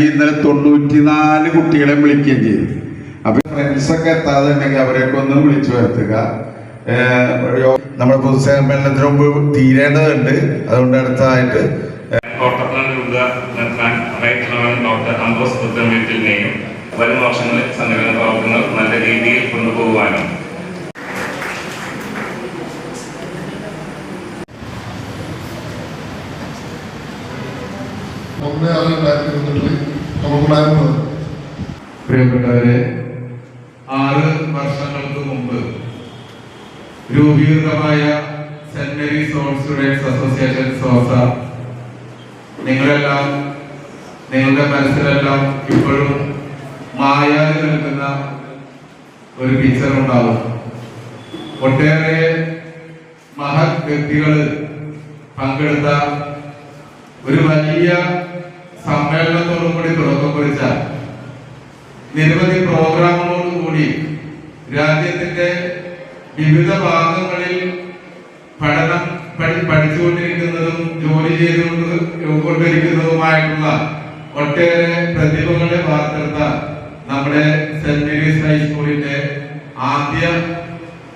ഞാനാണെങ്കിൽ ഇന്നലെ തൊണ്ണൂറ്റിനാല് കുട്ടികളെ വിളിക്കുകയും ചെയ്തു. അപ്പൊ ഫ്രണ്ട്സൊക്കെ എത്താതെ ഉണ്ടെങ്കിൽ അവരെയൊക്കെ ഒന്ന് വിളിച്ചു വരുത്തുക. നമ്മുടെ പൊതുസമ്മേളനത്തിന് മുമ്പ് തീരേണ്ടതുണ്ട്. അതുകൊണ്ട് അടുത്തതായിട്ട് വരും വർഷങ്ങളിൽ സംഘടന പ്രവർത്തനങ്ങൾ നല്ല രീതിയിൽ കൊണ്ടുപോകുവാനും. ഒന്ന് ആറ് രണ്ടായിരത്തി പ്രിയപ്പെട്ടവരെ ആറ് വർഷങ്ങൾക്ക് മുമ്പ് രൂപീകൃതമായ saint Mary's old students association SOSA നിങ്ങളെല്ലാം നിങ്ങളുടെ മനസ്സിലെല്ലാം ഇപ്പോഴും മായാതെ നിൽക്കുന്ന ഒരു പിക്ചർ ഉണ്ടാവും. ഒട്ടേറെ മഹത് വ്യക്തികൾ പങ്കെടുത്ത ഒരു വലിയ സമ്മേളനത്തോടും കൂടി തുടക്കം കുറിച്ച നിരവധി പ്രോഗ്രാമുകളോടുകൂടി രാജ്യത്തിന്റെ വിവിധ ഭാഗങ്ങളിൽ പഠനം പഠി പഠിച്ചുകൊണ്ടിരിക്കുന്നതും ജോലി ചെയ്തുകൊണ്ട് കൊണ്ടിരിക്കുന്നതുമായിട്ടുള്ള ഒട്ടേറെ പ്രതിഭകളെ വാർത്തെടുത്ത നമ്മുടെ സെന്റ് മേരീസ് ഹൈസ്കൂളിന്റെ ആദ്യ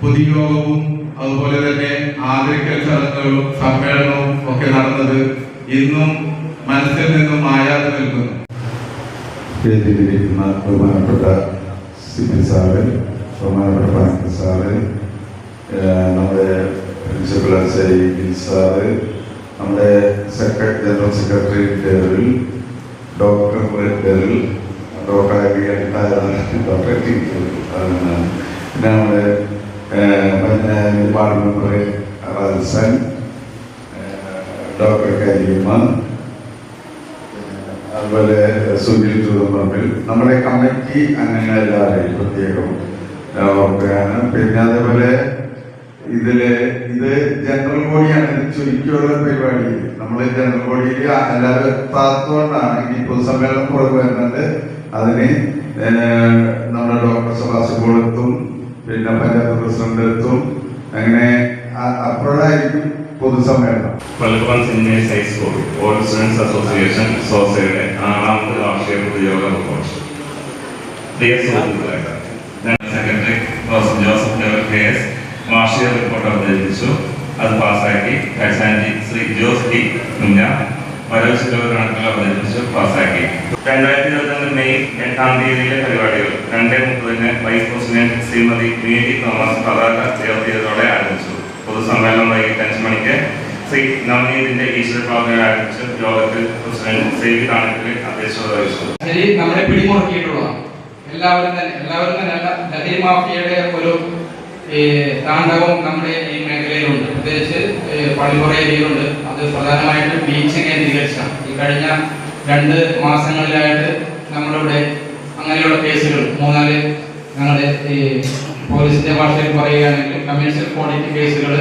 പൊതുയോഗവും അതുപോലെ തന്നെ ആദരിക്കൽ ചടങ്ങുകളും സമ്മേളനവും ഒക്കെ നടന്നത് ഇന്നും മനസ്സിൽ നിന്നും മായാതെ നിൽക്കുന്നു. വേദിയിലിരിക്കുന്ന ബഹുമാനപ്പെട്ട സിബി സാറ് ബഹുമാനപ്പെട്ട പാങ്ക് സാറ് ഏഹ് നമ്മുടെ പ്രിൻസിപ്പൽ അസൈ ബിൽ സാറ് നമ്മുടെ secretary general secretary Daryl doctor Daryl doctor doctor T പിന്നെ നമ്മുടെ ward member Ralson doctor Karima അതുപോലെ സുനിൽ തമ്മിൽ നമ്മുടെ കമ്മിറ്റി അംഗങ്ങളെല്ലാവരെയും പ്രത്യേകം ഓർക്കുകയാണ്. പിന്നെ അതേപോലെ ഇതിൽ ഇത് ജനറൽ ബോഡിയാണ്. ഇത് ചുരുക്കിയുള്ള പരിപാടി. നമ്മൾ ജനറൽ ബോഡിയിൽ എല്ലാവരും എത്താത്തതുകൊണ്ടാണ് ഇനി പൊതുസമ്മേളനം കൊടുക്കുന്നത് വരുന്നുണ്ട് അതിന് നമ്മുടെ ഡോക്ടർ സുഭാഷ് എത്തും. പിന്നെ പഞ്ചായത്ത് പ്രസിഡന്റ് എത്തും. അങ്ങനെ അപ്പോഴായിരിക്കും പൊതുസമ്മേളനം. Pallippuram seniors high school old students association സോസയുടെ ആറാമത് വാർഷിക പൊതുയോഗ റിപ്പോർട്ട് പ്രിയ സുഹൃത്തുക്കളെ ഞാൻ സെക്രട്ടറി പ്രൊഫസർ ജോസഫ് വാർഷിക റിപ്പോർട്ട് അവതരിപ്പിച്ചു. അത് പാസ്സാക്കി ഹൈസാൻജി ശ്രീ ജോസ് ടി കുഞ്ഞ വരവ് ചിലവ് കണക്കുകൾ അവതരിപ്പിച്ചു പാസ്സാക്കി. രണ്ടായിരത്തി ഇരുപത്തിരണ്ട് മെയ് എട്ടാം തീയതിയിലെ പരിപാടികൾ രണ്ടേ മുപ്പതിന് vice president Shrimati Mary Thomas പതാക ഉയർത്തിയതോടെ ആരംഭിച്ചു. പൊതുസമ്മേളനം വൈകിട്ട് അഞ്ച് മണിക്ക്. ശ്രീ നവനീതിന്റെ ഈശ്വര പ്രാർത്ഥന ആരംഭിച്ച് യോഗത്തിൽ പ്രസിഡന്റ് സേവി കാണിക്കൽ അധ്യക്ഷത വഹിച്ചു. നമ്മളെ പിടിമുറുക്കിയിട്ടുള്ളതാണ്. എല്ലാവരും തന്നെ എല്ലാവരും തന്നെ ലഹരി മാഫിയയുടെ ഒരു താണ്ഡവം നമ്മുടെ ഈ മേഖലയിലുണ്ട്. പ്രത്യേകിച്ച് ഏരിയയിലുണ്ട്. അത് പ്രധാനമായിട്ടും ബീച്ച് കേന്ദ്രീകരിച്ചാണ് ഈ കഴിഞ്ഞ രണ്ട് മാസങ്ങളിലായിട്ട് നമ്മളിവിടെ അങ്ങനെയുള്ള കേസുകൾ മൂന്നാൽ ഞങ്ങളുടെ ഈ പോലീസിന്റെ ഭാഷയിൽ പറയുകയാണെങ്കിൽ കമേഴ്ഷ്യൽ ക്വാളിറ്റി കേസുകൾ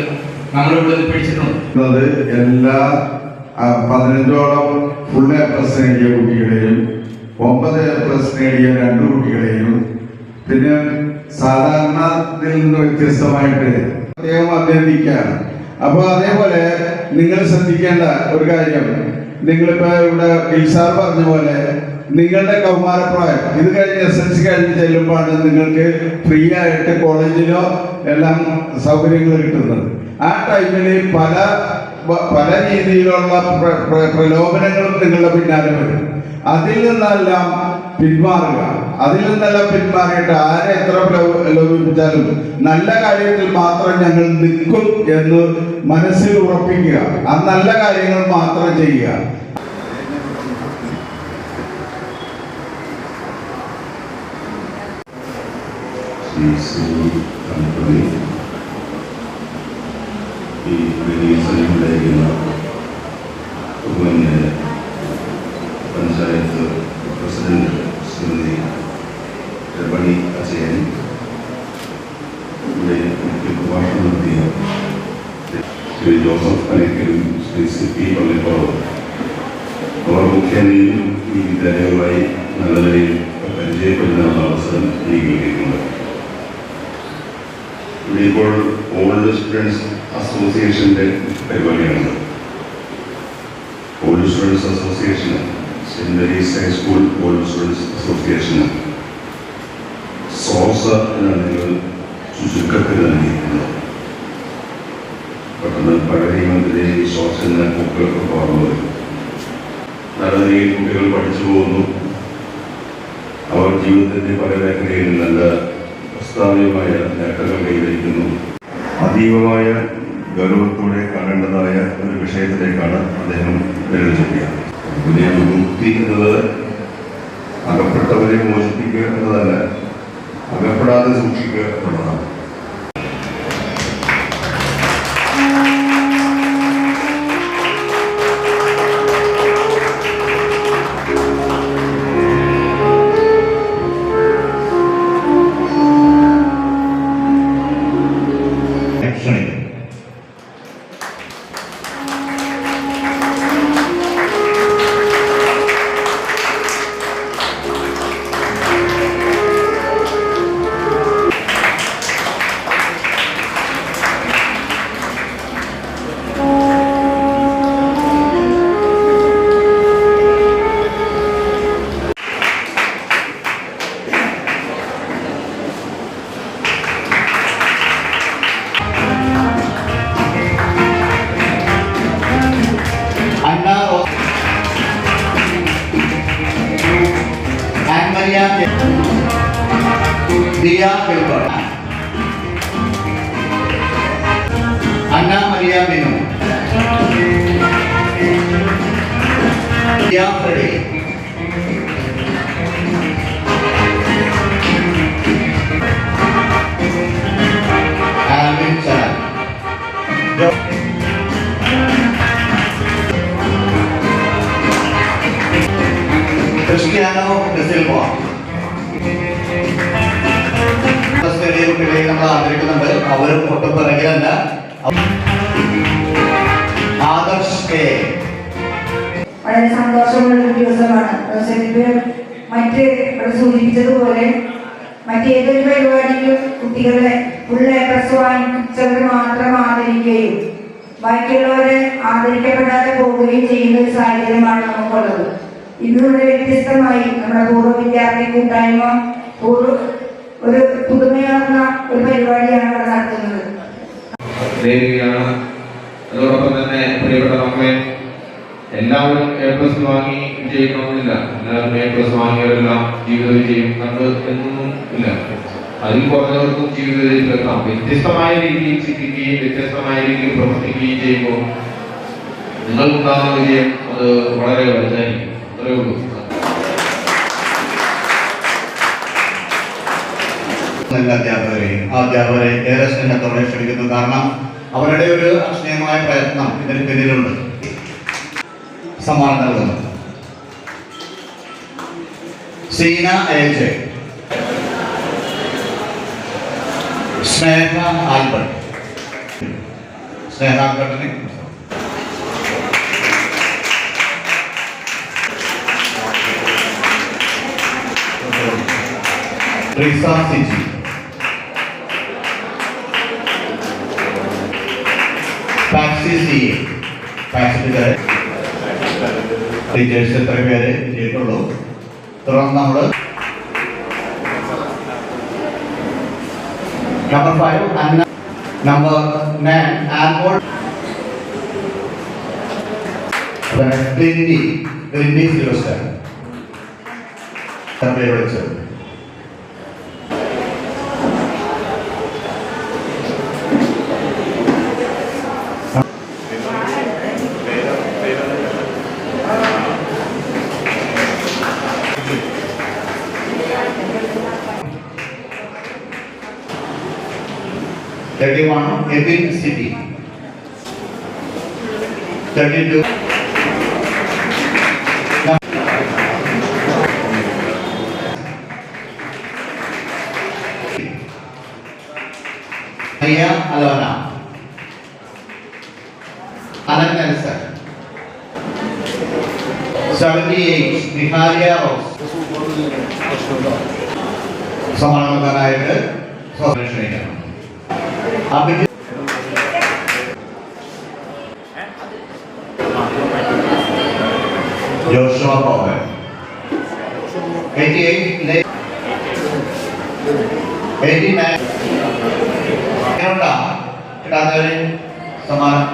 നമ്മളിവിടെ ഇവിടെ പിടിച്ചിട്ടുണ്ട്. എല്ലാ പതിനഞ്ചോളം ഫുൾ എ പ്ലസ് നേടിയ കുട്ടികളെയും ഒമ്പത് എ പ്ലസ് നേടിയ രണ്ട് കുട്ടികളെയും പിന്നെ സാധാരണ നിന്ന് വ്യത്യസ്തമായിട്ട് അദ്ദേഹം അഭ്യർത്ഥിക്കുകയാണ് അപ്പോൾ അതേപോലെ നിങ്ങൾ ശ്രദ്ധിക്കേണ്ട ഒരു കാര്യം നിങ്ങളിപ്പോ ഇവിടെ ഇൽസാർ പറഞ്ഞ പോലെ നിങ്ങളുടെ കൗമാരപ്രായം. ഇത് കഴിഞ്ഞ് എസ് എൽ സി കഴിഞ്ഞ് ചെല്ലുമ്പോഴാണ് നിങ്ങൾക്ക് ഫ്രീ ആയിട്ട് കോളേജിലോ എല്ലാം സൗകര്യങ്ങൾ കിട്ടുന്നത്. ആ ടൈമിൽ പല പല രീതിയിലുള്ള പ്ര- പ്ര- പ്രലോഭനങ്ങളും നിങ്ങളുടെ പിന്നാലെ വരും. അതിൽ നിന്നെല്ലാം പിന്മാറുക. അതിൽ നിന്നെല്ലാം പിന്മാറിയിട്ട് ആരെ എത്ര ലോപിപ്പിച്ചാലും നല്ല കാര്യത്തിൽ മാത്രം ഞങ്ങൾ നിൽക്കും എന്ന് മനസ്സിൽ ഉറപ്പിക്കുക. ആ നല്ല കാര്യങ്ങൾ മാത്രം ചെയ്യുക. കമ്പനി ഈ റിലീസിനുണ്ടായിരുന്ന പിന്നെ പഞ്ചായത്ത് പ്രസിഡന്റ് ശ്രീമതി രമണി അജയൻ ഇവിടെ മുഖ്യ പ്രഭാഷണം നടത്തിയ ശ്രീ ജോസഫ് അലിക്കലും ശ്രീ സി പി പള്ളിപ്പുറവും അവർ മുഖ്യനെയും ഈ വിദ്യാലയവുമായി നല്ല നിലയിൽ പരിചയപ്പെടുന്ന അവസരം എനിക്ക് ഇപ്പോൾ ഓൾഡ് സ്റ്റുഡൻസ് അസോസിയേഷന്റെ പരിപാടിയാണ് ഓൾഡ് സ്റ്റുഡൻസ് അസോസിയേഷന് saint Mary's high school old students അസോസിയേഷന് സോസ എന്നാണ് നിങ്ങൾ ചുരുക്കത്തിൽ നൽകിയിരിക്കുന്നത്. പെട്ടെന്ന് പഴയ മന്ത്രി സോസ എന്ന കുട്ടികൾക്ക് പറഞ്ഞു നല്ല നിലയിൽ കുട്ടികൾ പഠിച്ചു പോകുന്നു. അവർ ജീവിതത്തിന്റെ പല മേഖലയിലും നല്ല പ്രസ്താവനയുമായ നേട്ടങ്ങൾ കൈവരിക്കുന്നു. അതീവമായ ഗൗരവത്തോടെ കാണേണ്ടതായ ഒരു വിഷയത്തിലേക്കാണ് അദ്ദേഹം വിരൽ വിമുക്തി എന്നത് അകപ്പെട്ടവരെ മോചിപ്പിക്കുക എന്നതല്ല അകപ്പെടാതെ സൂക്ഷിക്കുക എന്നുള്ളതാണ്. Anna Maria Minu Dia Freddy Alvin Chan Jo- Cristiano DeSilva ചെറിയ കുട്ടികളെ നമ്മൾ ആദരിക്കുന്നുണ്ട് അവരും ഒട്ടും പിറകിലല്ല ആദർശ് കെ വളരെ സന്തോഷമുള്ള ഒരു ദിവസമാണ്. മറ്റ് ഇവിടെ സൂചിപ്പിച്ചതുപോലെ മറ്റേതൊരു പരിപാടിയിലും കുട്ടികളെ ഫുൾ എ പ്ലസ് വാങ്ങിച്ചവർ മാത്രം ആദരിക്കുകയും ബാക്കിയുള്ളവരെ ആദരിക്കപ്പെടാതെ പോവുകയും ചെയ്യുന്ന ഒരു സാഹചര്യമാണ് നമുക്കുള്ളത്. ഇന്നിവിടെ വ്യത്യസ്തമായി നമ്മുടെ പൂർവ വിദ്യാർത്ഥി കൂട്ടായ്മ പൂർവ ഒരു പുതുമയാർന്ന ഒരു പരിപാടിയാണ് ഇവിടെ നടത്തുന്നത്. അതോടൊപ്പം തന്നെ പ്രിയപ്പെട്ട മക്കളെ എല്ലാവരും എ പ്ലസ് വാങ്ങി വിജയിക്കണമെന്നില്ല. എല്ലാവരും എ പ്ലസ് വാങ്ങിയവരെല്ലാം ജീവിത വിജയം കണ്ട് എന്നൊന്നും ഇല്ല. അതിൽ കുറഞ്ഞവർക്കും ജീവിത വിജയത്തിലെത്താം വ്യത്യസ്തമായ രീതിയിൽ ചിന്തിക്കുകയും വ്യത്യസ്തമായ രീതിയിൽ പ്രവർത്തിക്കുകയും ചെയ്യുമ്പോൾ നിങ്ങൾക്കുണ്ടാകുന്ന വിജയം അത് വളരെ വലുതായിരിക്കും. അത്രയേ ഉള്ളൂ. അധ്യാപകരെയും അധ്യാപകരെ ഏറെ സ്നേഹത്തോടെ ക്ഷണിക്കുന്നു. കാരണം അവരുടെ ഒരു അക്ഷയമായ പ്രയത്നം ഇതിന് പിന്നിലുണ്ട്. സമ്മാനം നൽകുന്നു. സീന ഏജ് സ്നേഹ ആൽബർട്ട്. സ്നേഹ ആൽബർട്ടിന്. start സിജി. പാക്സി സി പാക്സിന്റെ ടീച്ചേഴ്സ് എത്ര പേര് ചെയ്തിട്ടുള്ളൂ? തുടർന്ന് നമ്മൾ number five Anna number nine Ann Paul ക്ലിൻഡി ക്ലിൻഡി സിലോസ്റ്റർ പേര് വിളിച്ചത് Thank you. Joshua Mohan 88, Le- 89, എങ്ങനെയുണ്ടാ? കിട്ടാത്തവര് സമ്മാനം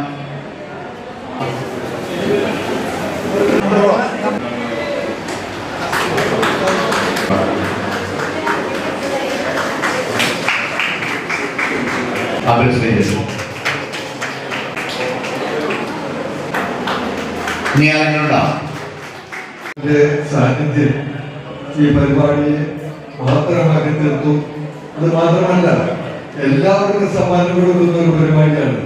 സാന്നിധ്യം ഈ പരിപാടിയെ മാത്രമാക്കി തീർത്തു. അത് മാത്രമല്ല എല്ലാവർക്കും സമ്മാനം കൊടുക്കുന്ന ഒരു പരിപാടിയാണ്.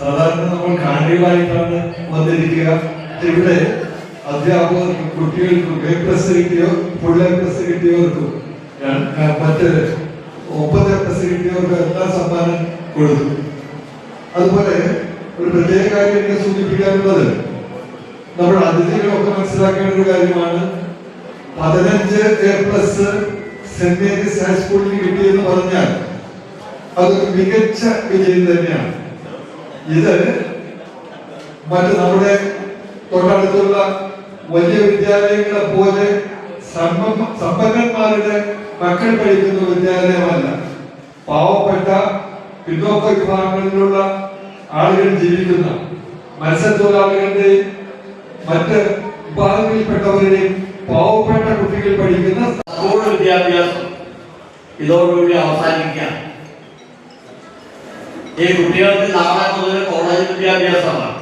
സാധാരണ നമ്മൾ കാണികളായിട്ടാണ് വന്നിരിക്കുക. ഇവിടെ അധ്യാപകർക്ക് കുട്ടികൾക്കും എ പ്ലസ് കിട്ടിയോ ഫുൾ എ പ്ലസ് കിട്ടിയവർക്കും മറ്റ് ഒമ്പത് എ പ്ലസ് കിട്ടിയവർക്ക് എല്ലാം സമ്മാനം കൊടുത്തു. അതുപോലെ ഒരു പ്രത്യേക കാര്യം സൂചിപ്പിക്കാനുള്ളത് നമ്മൾ അതിഥികളൊക്കെ മനസ്സിലാക്കേണ്ട ഒരു കാര്യമാണ്. പതിനഞ്ച് എ പ്ലസ് സെന്റ് മേരീസ് കിട്ടിയെന്ന് പറഞ്ഞാൽ അത് മികച്ച വിജയം തന്നെയാണ്. ഇത് മറ്റു നമ്മുടെ തൊട്ടടുത്തുള്ള വലിയ വിദ്യാലയങ്ങളെ പോലെ സമ്പന്ന- സമ്പന്നന്മാരുടെ മക്കൾ പഠിക്കുന്ന വിദ്യാലയമല്ല. പാവപ്പെട്ട പിന്നോക്ക വിഭാഗങ്ങളിലുള്ള ആളുകൾ ജീവിക്കുന്ന മത്സ്യത്തൊഴിലാളികളുടെയും മറ്റ് വിഭാഗങ്ങളിൽപ്പെട്ടവരുടെയും പാവപ്പെട്ട കുട്ടികൾ പഠിക്കുന്ന സ്കൂൾ വിദ്യാഭ്യാസം ഇതോടുകൂടി അവസാനിക്കാം ഈ കുട്ടികൾക്ക് നാളെ മുതൽ കോളേജ് വിദ്യാഭ്യാസമാണ്.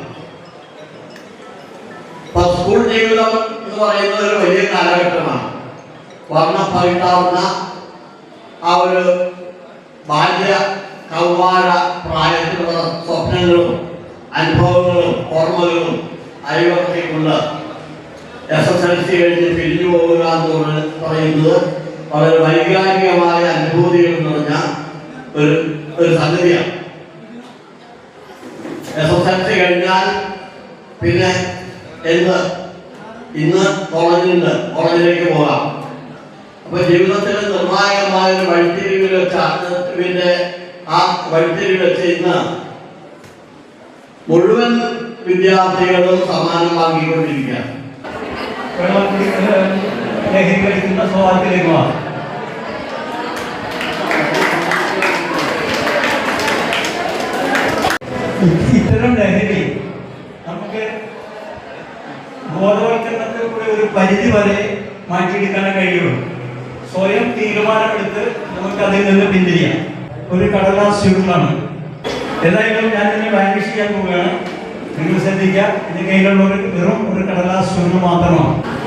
അപ്പൊ സ്കൂൾ ജീവിതം എന്ന് പറയുന്നത് ഒരു വലിയ കാലഘട്ടമാണ്. വർണപ്പകിട്ടാവുന്ന ആ ഒരു ബാല്യ കൗമാര പ്രായത്തിലുള്ള സ്വപ്നങ്ങളും അനുഭവങ്ങളും ഓർമ്മകളും അയവൊക്കെയുള്ള എസ് എസ് എൽ സി കഴിഞ്ഞ് പിരിഞ്ഞു പോകുക എന്ന് പറയുന്നത് വളരെ വൈകാരികമായ അനുഭൂതികൾ പറഞ്ഞ ഒരു ഒരു സംഗതിയാണ്. എസ് എസ് എൽ സി കഴിഞ്ഞാൽ പിന്നെ എന്ത്? ഇന്ന് കോളേജിലുണ്ട്. കോളേജിലേക്ക് പോകാം. അപ്പൊ ജീവിതത്തിൽ നിർണായകമായ ഒരു വഴിത്തിരിവിൽ വെച്ചാണ് പിന്നെ ആ വഴിത്തിരിവിൽ വെച്ച് ഇന്ന് മുഴുവൻ വിദ്യാർത്ഥികളും സമ്മാനം വാങ്ങിക്കൊണ്ടിരിക്കുകയാണ് ലഹരി കഴിക്കുന്ന സ്വഭാവത്തിലേക്ക് മാറും ഇത്തരം ലഹരി നമുക്ക് ബോധവൽക്കരണത്തിൽ കൂടി ഒരു പരിധി വരെ മാറ്റിയെടുക്കാനേ കഴിയുള്ളൂ. സ്വയം തീരുമാനമെടുത്ത് നമുക്ക് അതിൽ നിന്ന് പിന്തിരിയാം. ഒരു കടലാസ് ചുരുളാണ്. ഏതായാലും ഞാൻ ഇതിനെ വാനിഷ് ചെയ്യാൻ പോവുകയാണ്. നിങ്ങൾ ശ്രദ്ധിക്കുക. എന്റെ കയ്യിലുള്ള ഒരു വെറും ഒരു കടലാസ് ഒന്ന് മാത്രമാണ്.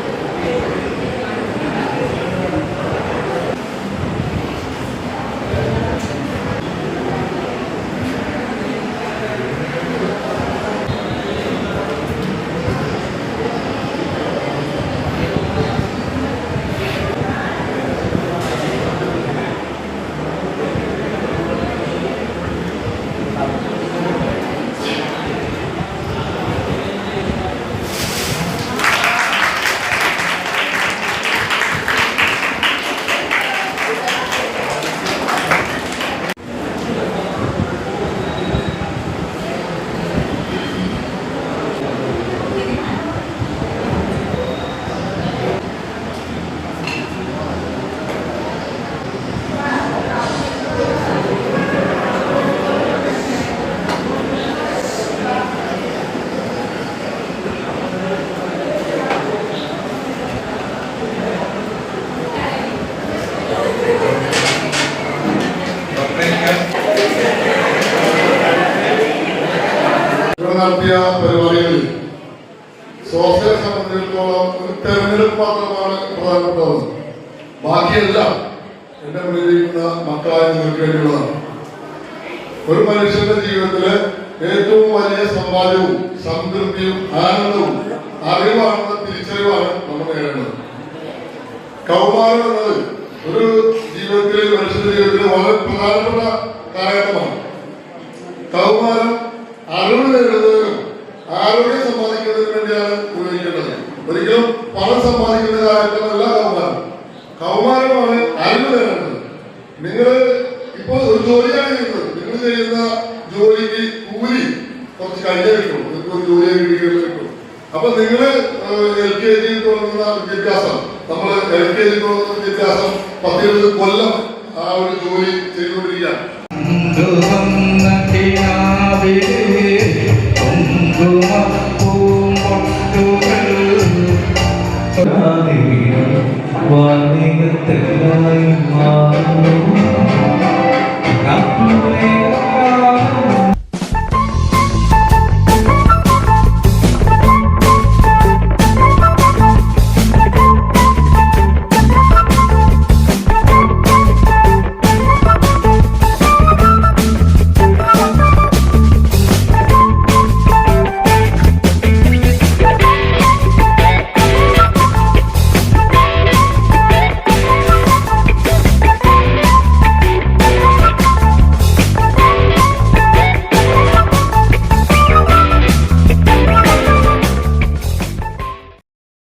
വേണ്ടിയുള്ളതാണ് ഒരു മനുഷ്യന്റെ ജീവിതത്തിൽ ഏറ്റവും വലിയ സമ്പാദ്യവും സംതൃപ്തിയും ആനന്ദവും അറിവാണെന്ന തിരിച്ചറിവാണ് നമ്മൾ നേടേണ്ടത്. കൗമാരം എന്നത് ഒരു ജീവിതത്തിലെ മനുഷ്യന്റെ ജീവിതത്തിൽ വളരെ പ്രധാനപ്പെട്ട കാലഘട്ടമാണ്. കൗമാരം അറിവ് നേടുന്നതിനും ആരോഗ്യം സമ്പാദിക്കുന്നതിന് വേണ്ടിയാണ് ഉപയോഗിക്കേണ്ടത്. ഒരിക്കലും പണം സമ്പാദിക്കുന്ന കാര്യങ്ങളല്ല കൗമാരം. കൗമാരമാണ് അറിവ് നേടേണ്ടത്. നിങ്ങൾ ഇപ്പോൾ ഒരു ജോലിയാണ് ചെയ്യുന്നത്. നിങ്ങൾ ചെയ്യുന്ന ജോലിക്ക് കൂലി കുറച്ച് കഴിഞ്ഞേ കിട്ടും നിങ്ങൾക്ക് ഒരു ജോലിയെ കിട്ടിയേ കിട്ടും അപ്പൊ നിങ്ങൾ എൽ കെ ജി തുടങ്ങുന്ന വിദ്യാഭ്യാസം നമ്മൾ എൽ കെ ജി തുടങ്ങുന്ന വിദ്യാഭ്യാസം പത്തിരുപത് കൊല്ലം ആ ഒരു ജോലി ചെയ്തുകൊണ്ടിരിക്കുകയാണ്. കുങ്കുമം